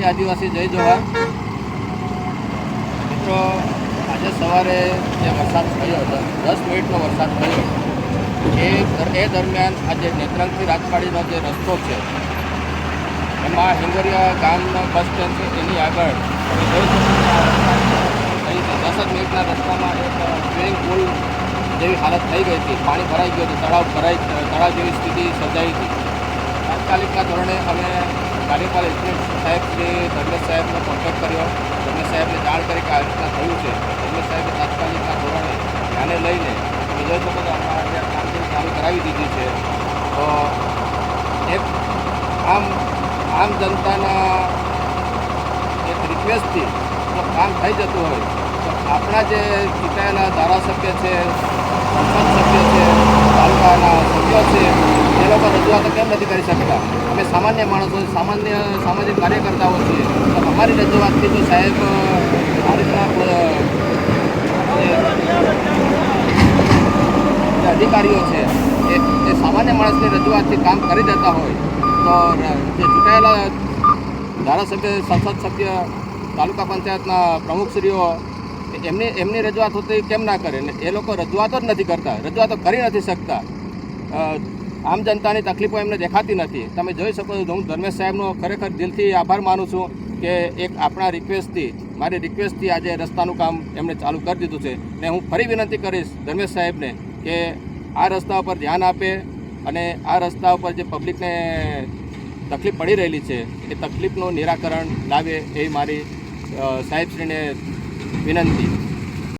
જય આદિવાસી જય જવાન. મિત્રો, આજે સવારે જે વરસાદ થયો હતો, દસ મિનિટનો વરસાદ થયો, એ એ દરમિયાન આજે નેત્રંગથી રાજપાડીનો જે રસ્તો છે, એમાં હિંગરિયા ગામનો બસ સ્ટેન્ડ છે, એની આગળ દસ જ મિનિટના રસ્તામાં એક સ્વિમિંગ પુલ જેવી હાલત થઈ ગઈ હતી. પાણી ભરાઈ ગયું હતું, તળાવ ભરાઈ, તળાવ જેવી સ્થિતિ સર્જાઈ હતી. તાત્કાલિકના ધોરણે અમે કાર્યપાલ ઇન્સ્પેક્ટર સાહેબ જે ધર્મેશ સાહેબનો કોન્ટેક્ટ કર્યો. ધર્મેશ સાહેબને જાણ કરી કે આ રીતના થયું છે. ધર્મેશ સાહેબે તાત્કાલિકના ધોરણે ધ્યાને લઈને જોઈ શકો અમારા કામગીરી ચાલુ કરાવી દીધી છે. તો એક આમ આમ જનતાના એક રિક્વેસ્ટથી જો કામ થઈ જતું હોય, તો આપણા જે ચૂંટાયેલા ધારાસભ્ય છે, સંસદ સભ્ય છે, તાલુકાના લોકો કેમ નથી કરી શકતા? અમે સામાન્ય માણસો સામાન્ય સામાજિક કાર્યકર્તાઓ છીએ. તો અમારી રજૂઆતથી જો સાહેબ આ રીતના અધિકારીઓ છે, એ સામાન્ય માણસની રજૂઆતથી કામ કરી દેતા હોય, તો જે ચૂંટાયેલા ધારાસભ્ય, સંસદ સભ્ય, તાલુકા પંચાયતના પ્રમુખશ્રીઓ એમની એમની રજૂઆત હોતી કેમ ના કરે? ને એ લોકો રજૂઆતો જ નથી કરતા, રજૂઆતો કરી નથી શકતા. આમ જનતાની તકલીફો એમને દેખાતી નથી. તમે જોઈ શકો છો, હું ધર્મેશ સાહેબનો ખરેખર દિલથી આભાર માનું છું કે એક આપણા રિક્વેસ્ટથી મારી રિક્વેસ્ટથી આજે રસ્તાનું કામ એમણે ચાલુ કરી દીધું છે. ને હું ફરી વિનંતી કરીશ ધર્મેશ સાહેબને કે આ રસ્તા ઉપર ધ્યાન આપે અને આ રસ્તા ઉપર જે પબ્લિકને તકલીફ પડી રહેલી છે, એ તકલીફનું નિરાકરણ લાવે એવી મારી સાહેબશ્રીને વિનંતી.